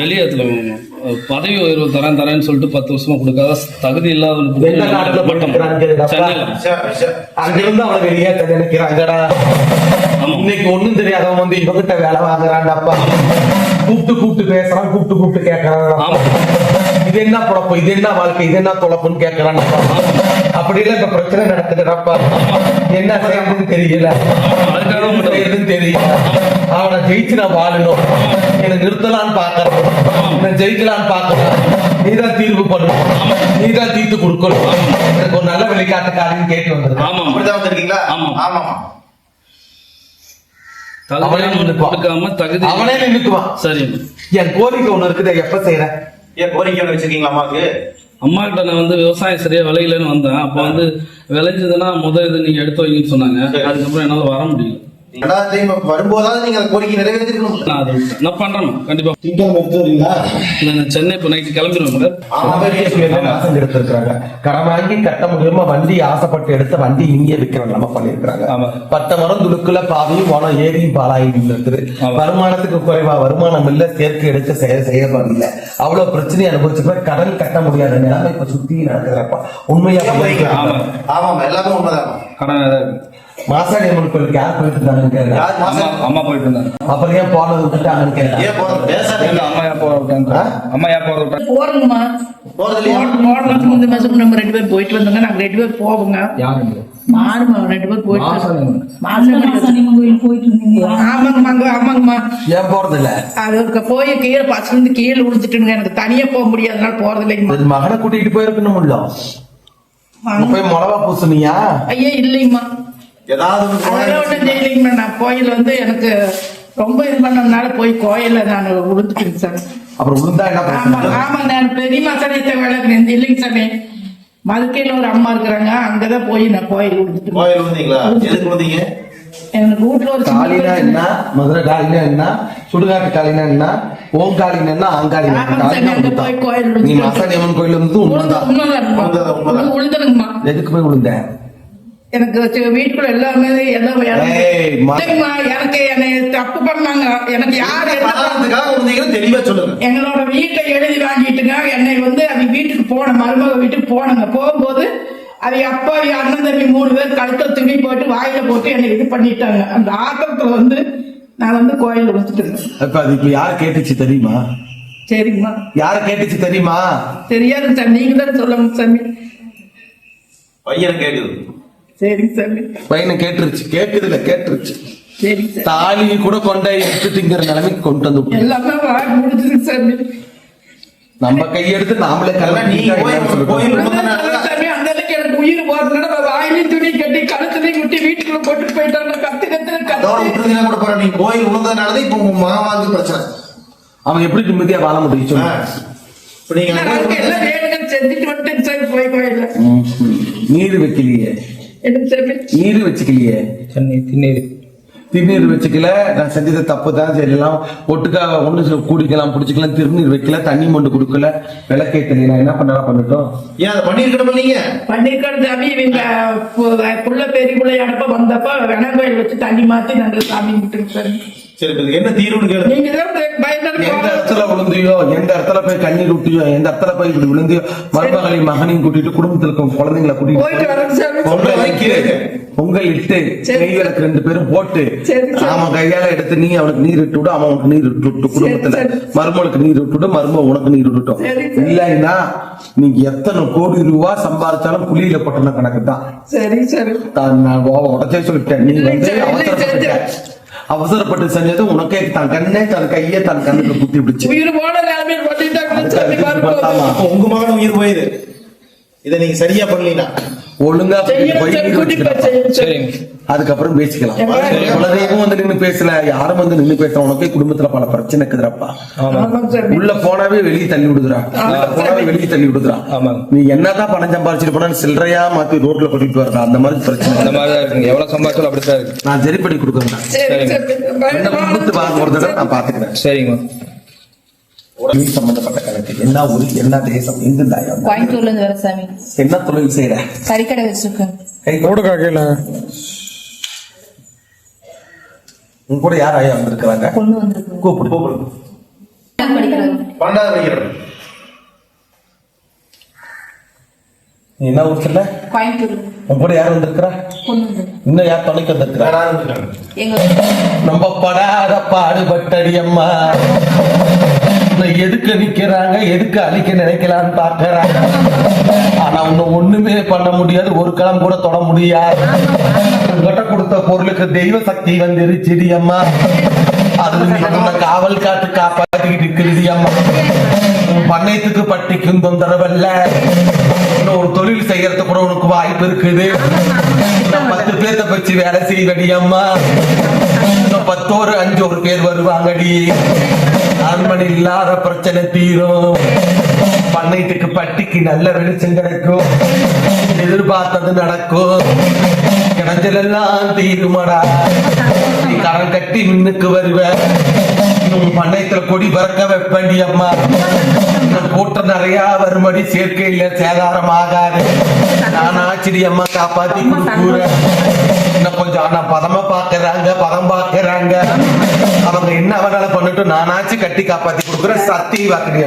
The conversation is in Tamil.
வெளியத்துல பதவி உயர்வு தரேன் தரேன்னு சொல்லிட்டு பத்து வருஷமா கொடுக்காத தகுதி சென்னையில. அங்கிருந்து அவனை வெளியேற்ற நினைக்கிறாங்கடா இன்னைக்கு ஒண்ணும் தெரியாதவன் வந்து இவகிட்ட வேலை வாங்குறான்டாப்பா கூப்பிட்டு கூப்பிட்டு பேசுறான் கூப்பிட்டு கூப்பிட்டு கேட்கறான். இது என்ன பொழப்பு? இது என்ன வாழ்க்கை? இது என்ன தொலைப்புன்னு கேட்கறான் அப்படி இல்ல இப்ப பிரச்சனை நடக்குதுடாப்பா என்ன செய்யறதுன்னு தெரியல. அதுக்காக தெரியல. அவனை ஜெயிச்சு நான் வாழணும் என்னை நிறுத்தலான்னு பாக்குறேன் என்னை ஜெயிக்கலான்னு பாக்குறேன் நீதான் தீர்வு பண்ணணும் நீதான் தீர்த்து கொடுக்கணும். எனக்கு ஒரு நல்ல வழிகாட்டுக்காரன்னு கேட்டு வந்திருக்கேன். ஆமா அப்படிதான் வந்திருக்கீங்களா? ஆமா. ஆமாமா. அவனே. கொடுக்காம தகுதி அவனே நின்னுக்குவான். சரி. என் கோரிக்கை ஒண்ணு இருக்குது. எப்ப செய்யறேன்? ஏன் கோரிக்கை ஒண்ணு வச்சிருக்கீங்களா அம்மாவுக்கு? அம்மா கிட்ட நான் வந்து விவசாயம் சரியா விளையலன்னு வந்தேன். அப்ப வந்து விளைஞ்சதுன்னா முதல் இது நீங்க எடுத்து வைங்கன்னு சொன்னாங்க. அதுக்கப்புறம் என்னால வர முடியல. வரும்போதாவது நீங்க கோரிக்கை நிறைவேற்றிருக்கணும். நான் பண்றேன் கண்டிப்பா. திங்கம் எடுத்து வரீங்களா இல்ல, நான் சென்னை இப்ப நைட்டு கிளம்பிடுவேன் ஆமா மாசம் எடுத்திருக்காங்க கடன் வாங்கி கட்ட முடியாம? வண்டி ஆசைப்பட்டு எடுத்த வண்டி இங்கே விற்கிற நம்ம பண்ணிருக்காங்க ஆமா. பத்த மரம் துளுக்குல பாவியும் போனோம் ஏரியும் இருக்குது ஆமா. வருமானத்துக்கு குறைவா வருமானம் இல்ல சேர்க்கை எடுத்து செய்ய செய்ய முடியல அவ்வளவு பிரச்சனையை அனுபவிச்சு கடன் கட்ட முடியாத நிலைமை இப்ப சுத்தி நடக்குறப்ப உண்மையா ஆமா. ஆமாமா எல்லாமே உண்மைதான். மாசாணி அம்மன் கோயிலுக்கு யார் போயிட்டு யார் அம்மா போயிட்டு இருந்தாங்க. அப்புறம் ஏன் போனது விட்டுட்டாங்கன்னு கேட்டேன் ஏன் போறது இல்ல, பேசாதீங்க அம்மா ஏன் போற விட்டாங்க? அம்மா ஏன் போற விட்டாங்க போறோங்கம்மா போறது இல்லையா? போடலாம் இந்த மாசம் நம்ம ரெண்டு பேரும் போயிட்டு வந்தோங்க நாங்க ரெண்டு பேரும் போவோங்க. மாறுமா ரெண்டு பேரும் போயிட்டு மாசாணி கோயில் போயிட்டு இருந்தீங்களா ஆமாங்கம்மாங்க ஆமாங்கம்மா. ஏன் போறது இல்ல அதுக்கு போய் கீழே பஸ்ல இருந்து கீழே விழுந்துட்டுங்க. எனக்கு தனியா போக முடியாதனால போறது இல்லைங்கம்மா மகனை கூட்டிட்டு போயிருக்கணும் முடியும். போய் மிளகா பூசணியா ஐயா இல்லைங்கம்மா. ஏதாவது நான் கோயில் வந்து எனக்கு ரொம்ப இது பண்ணதுனால போய் கோயில்ல நான் விழுந்துட்டேங்க சார். அப்புறம் விழுந்தா என்ன ஆமா நான் பெரிய மசாலத்தை வேலை இல்லைங்க சாமி மதுக்கையில ஒரு அம்மா இருக்கிறாங்க. அங்கதான் போய் நான் கோயில் விழுந்துட்டு கோயில் வந்தீங்களா எதுக்கு வந்தீங்க எனக்கு வீட்டுல ஒரு பிரச்சனை. என்ன? மதுரை காளினா என்ன? சுடுகாட்டு காளினா என்ன? ஓம் காளினா என்ன? உண்டுதான். போய் கோயில் நீ மாசாணி அம்மன் கோயில் வந்து உழுந்து-. எதுக்கு போய் விழுந்த எனக்கு வீட்டுக்குள்ள எல்லாமே இல்லைங்கம்மா, எனக்கு என்னை தப்பு பண்ணாங்க. எனக்கு யார் தெளிவா சொல்லுங்க. எங்களோட வீட்டை எழுதி வாங்கிட்டுங்க. என்னை வந்து அவங்க வீட்டுக்கு போன மருமக வீட்டுக்கு போனங்க. போகும்போது அது அப்பா அண்ணன் தம்பி மூணு பேர் கழுத்த துணி போட்டு வாயில போட்டு என்னை இது பண்ணிட்டாங்க. அந்த ஆத்திரத்துல வந்து நான் வந்து கோயில் விழுந்துட்டுங்க இப்ப அது இப்ப யார் கேட்டுச்சு தெரியுமா? சரிங்கம்மா யார கேட்டுச்சு தெரியுமா? தெரியாது சார் நீங்க தான் சொல்லுங்க சாமி. பையன் கேக்குது சரிங்க சாமி பையனை கேட்டுருச்சு. கேக்குதுல கேட்டுருச்சு. சார். தாலி கூட கொண்டை எடுத்துட்டுங்கிற நிலைமைக்கு கொண்டு வந்து. எல்லாமே வாங்கி முடிச்சிருக்கு சாமி நம்ம கையெடுத்து நாமளே நீ உயிர் போறதுனால வாயிலையும் துணி கட்டி கழுத்துலையும் குட்டி வீட்டுக்குள்ள போட்டு போயிட்டாங்க கத்து கத்து. கூட பரவாயில்ல நீங்க கோயில் உணர்ந்ததுனாலதான் இப்ப உங்க பிரச்சனை. அவன் எப்படி நிம்மதியா வாழ முடியும் ஆ. சொல்லு இப்ப நீங்க நான் அதுக்கு எல்லாம் வேணுங்கன்னு செஞ்சுட்டு வந்துட்டேன் சார். போய் கோயில்ல ம், ம். நீர் வைக்கலையே. நீர் வச்சுக்கலையே. திண்ணேரி. திருநீர் வச்சுக்கல. நான் செஞ்சது தப்பு தான். செய்யலாம் ஒட்டுக்கா ஒண்ணு குடிக்கலாம் பிடிச்சிக்கலாம் திருநீர் வைக்கல தண்ணி மொண்டு கொடுக்கல விளக்கேத்தல நான் என்ன பண்ணலாம் பண்ணட்டும்? ஏன் அதை பண்ணிருக்கணும் நீங்க பன்னிருக்காடு சாமி இவங்க புள்ள பெரிய பிள்ளை அனுப்ப வந்தப்ப வெனங்கோயில் வச்சு தண்ணி மாத்தி நாங்க சாமி விட்டுருங்க சார் என்ன தீர்வுன்னு கேளு. எந்த இடத்துல விழுந்தியோ எந்த இடத்துல போய் கண்ணீர் விட்டியோ எந்த இடத்துல போய் இப்படி விழுந்தியோ மருமகளையும் மகனையும் கூட்டிட்டு குடும்பத்துல இருக்க குழந்தைங்களை கூட்டிட்டு பொங்கல் இட்டு விளக்கு ரெண்டு பேரும் போட்டு. அவன் கையால எடுத்து நீ அவனுக்கு நீர் விட்டு விடு அவன் உனக்கு நீர் விட்டு விட்டு குடும்பத்துல. மருமகளுக்கு நீர் விட்டு விடு மருமக உனக்கு நீர் விட்டுட்டோம். இல்லைன்னா நீங்க எத்தனை கோடி ரூபா சம்பாதிச்சாலும் குழியில பட்டின கணக்கு தான் சரி சரி. தான் நான் உடச்சே சொல்லிட்டேன். நீ வந்து அவசரப்பட்ட சரி. அவசரப்பட்டு செஞ்சது உனக்கே தன் கண்ணே தன் கையே தன் கண்ணுக்கு குத்தி பிடிச்சு. உயிர் போன நிலைமையில் பண்ணலாமா? உங்க மகன் உயிர் போயிரு. இதை நீங்க சரியா பண்ணலீங்கன்னா ஒழுங்கா. அதுக்கப்புறம் பேசிக்கலாம். குலதெய்வம் வந்து நின்னு பேசல யாரும் வந்து நின்னு பேச உனக்கே குடும்பத்துல பல பிரச்சனை இருக்குதுறப்பா. உள்ள போனாவே வெளியே தள்ளி உள்ள போனாவே வெளியே தள்ளி ஆமாங்க. நீ என்னதான் பணம் சம்பாதிச்சிட்டு போனா சில்லறையா மாத்தி ரோட்ல கொட்டிட்டு வரா அந்த மாதிரி பிரச்சனை. அந்த மாதிரி தான் இருக்குங்க. எவ்வளவு சம்பாதிச்சாலும் அப்படித்தான் இருக்கு. நான் சரி பண்ணி கொடுக்குறேன் குடும்பத்து பார்க்க நான் பாத்துக்கிறேன் சரிங்க நீ சம்பந்தப்பட்ட கணக்கு என்ன ஊரு என்ன தேசம் எங்க தாயம் கோயம்புத்தூர்ல இருந்து வர சாமி. என்ன தொழில் செய்யற கறிக்கடை வச்சிருக்கேன் காக்கையில. உங்க கூட யார் ஐயா வந்திருக்கிறாங்க? பொண்ணு வந்திருக்கு. கூப்பிடு கூப்பிடு. பன்னெண்டாவது படிக்கிறோம் நீ என்ன ஊர் சொல்ல கோயம்புத்தூர். உங்க கூட யார் வந்திருக்கிறா? இன்னும் யார் துணைக்கு வந்திருக்கிறா? நம்ம படாத பாடுபட்டடி அம்மா. உன்னை எதுக்கு நிக்கிறாங்க எதுக்கு அழிக்க நினைக்கலான்னு பாக்குறாங்க ஆனா உன்னை ஒண்ணுமே பண்ண முடியாது ஒரு களம் கூட தொட முடியாது. உங்ககிட்ட கொடுத்த பொருளுக்கு தெய்வ சக்தி வந்துருச்சுடி அம்மா. அது உன்னை காவல் காத்து காப்பாத்திக்கிட்டு இருக்குது அம்மா. பண்ணையத்துக்கு பட்டிக்கும் தொந்தரவல்ல இன்னும் ஒரு தொழில் செய்யறது கூட உனக்கு வாய்ப்பு இருக்குது. பத்து பேர்த்த வச்சு வேலை செய்வடி அம்மா. இன்னும் பத்தோரு அஞ்சோரு பேர் வருவாங்கடி. அரண்மனை இல்லாத பிரச்சனை தீரும். பண்ணையத்துக்கு பட்டிக்கு நல்ல வெளிச்சம் கிடைக்கும். எதிர்பார்த்தது நடக்கும். கிடைஞ்சலெல்லாம் தீருமாடா. நீ கடன் கட்டி மின்னுக்கு வருவ. இன்னும் கொடி பறக்க வைப்பண்டி அம்மா இன்னும் கூட்டம் நிறைய வரும்படி சேர்க்கையில சேதாரம் ஆகாது நான் ஆச்சிடி அம்மா காப்பாத்தி கொடுக்குறேன். இன்னும் கொஞ்சம் ஆனா பதமா பாக்குறாங்க பதம் பாக்குறாங்க அவங்க என்ன வேணாலும் பண்ணட்டும் நானாச்சும் கட்டி காப்பாத்தி கொடுக்குறேன். சத்தி வாக்குடி